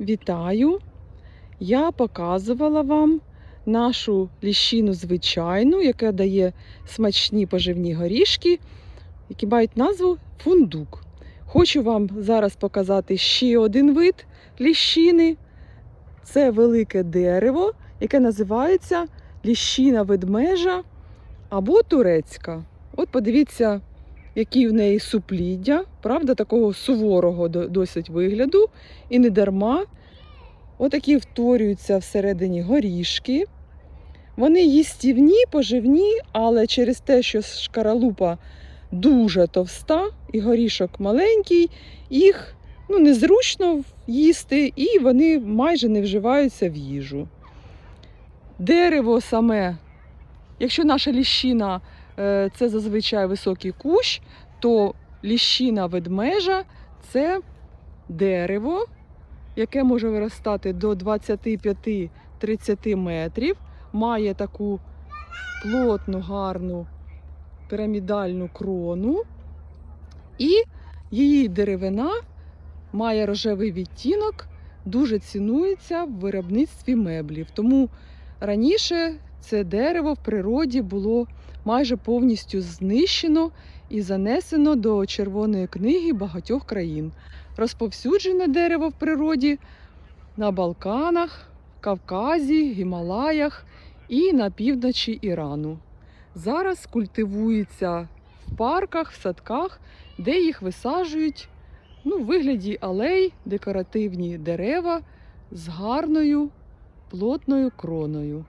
Вітаю! Я показувала вам нашу ліщину звичайну, яка дає смачні поживні горішки, які мають назву фундук. Хочу вам зараз показати ще один вид ліщини. Це велике дерево, яке називається ліщина ведмежа або турецька. От подивіться, які в неї супліддя, правда, такого суворого досить вигляду. І не дарма. Отакі втворюються всередині горішки. Вони їстівні, поживні, але через те, що шкаралупа дуже товста і горішок маленький, їх ну, незручно їсти і вони майже не вживаються в їжу. Дерево саме, якщо наша ліщина це зазвичай високий кущ, то ліщина ведмежа це дерево, яке може виростати до 25-30 метрів, має таку плотну, гарну пірамідальну крону, і її деревина має рожевий відтінок, дуже цінується в виробництві меблів. Тому раніше це дерево в природі було майже повністю знищено і занесено до Червоної книги багатьох країн. Розповсюджене дерево в природі на Балканах, Кавказі, Гімалаях і на півночі Ірану. Зараз культивується в парках, в садках, де їх висаджують ну, в вигляді алей, декоративні дерева з гарною плотною кроною.